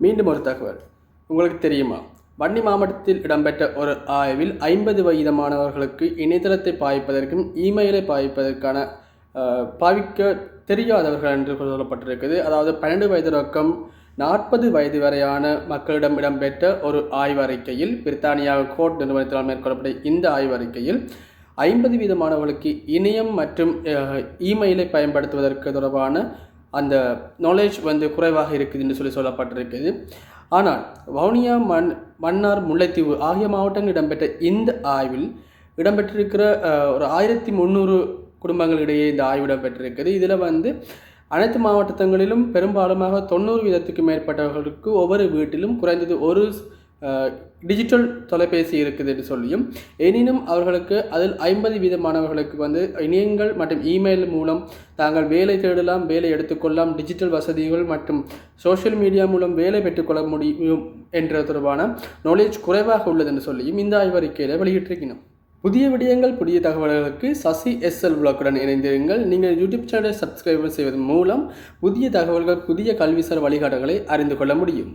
மீண்டும் ஒரு தகவல். உங்களுக்கு தெரியுமா? வன்னி மாவட்டத்தில் இடம்பெற்ற ஒரு ஆய்வில் ஐம்பது வயது மாணவர்களுக்கு இணையதளத்தை பாய்ப்பதற்கும் இமெயிலை பாய்ப்பதற்கான பாவிக்க தெரியாதவர்கள் என்று சொல்லப்பட்டிருக்குது அதாவது பன்னெண்டு வயது ரொக்கம் நாற்பது வயது வரையான மக்களிடம் இடம்பெற்ற ஒரு ஆய்வறிக்கையில் பிரித்தானியா கோட் நிறுவனத்தால் மேற்கொள்ளப்பட்ட இந்த ஆய்வறிக்கையில் ஐம்பது வீதமானவர்களுக்கு இணையம் மற்றும் இமெயிலை பயன்படுத்துவதற்கு தொடர்பான அந்த நாலேஜ் வந்து குறைவாக இருக்குது என்று சொல்லி சொல்லப்பட்டிருக்குது ஆனால் வவுனியா மண் மன்னார் முல்லைத்தீவு ஆகிய மாவட்டங்கள் இடம்பெற்ற இந்த ஆய்வில் இடம்பெற்றிருக்கிற ஒரு ஆயிரத்தி முந்நூறு குடும்பங்களிடையே இந்த ஆய்வு இடம்பெற்றிருக்குது இதில் வந்து அனைத்து மாவட்டங்களிலும் பெரும்பாலுமாக தொண்ணூறு வீதத்துக்கு மேற்பட்டவர்களுக்கு ஒவ்வொரு வீட்டிலும் குறைந்தது ஒரு டிஜிட்டல் தொலைபேசி இருக்குது என்று சொல்லியும் எனினும் அவர்களுக்கு அதில் ஐம்பது வீதமானவர்களுக்கு வந்து இணையங்கள் மற்றும் இமெயில் மூலம் தாங்கள் வேலை தேடலாம் வேலை எடுத்துக்கொள்ளலாம் டிஜிட்டல் வசதிகள் மற்றும் சோஷியல் மீடியா மூலம் வேலை பெற்றுக்கொள்ள முடியும் என்ற தொடர்பான நாலேஜ் குறைவாக உள்ளது என்று சொல்லியும் இந்த ஆய்வறிக்கையில் வெளியிட்டிருக்கணும் புதிய விடயங்கள் புதிய தகவல்களுக்கு சசி எஸ்எல் விளக்குடன் இணைந்திருங்கள். நீங்கள் யூடியூப் சேனலை சப்ஸ்கிரைப் செய்வதன் மூலம் புதிய தகவல்கள் புதிய கல்விசார் வழிகாட்டுகளை அறிந்து கொள்ள முடியும்.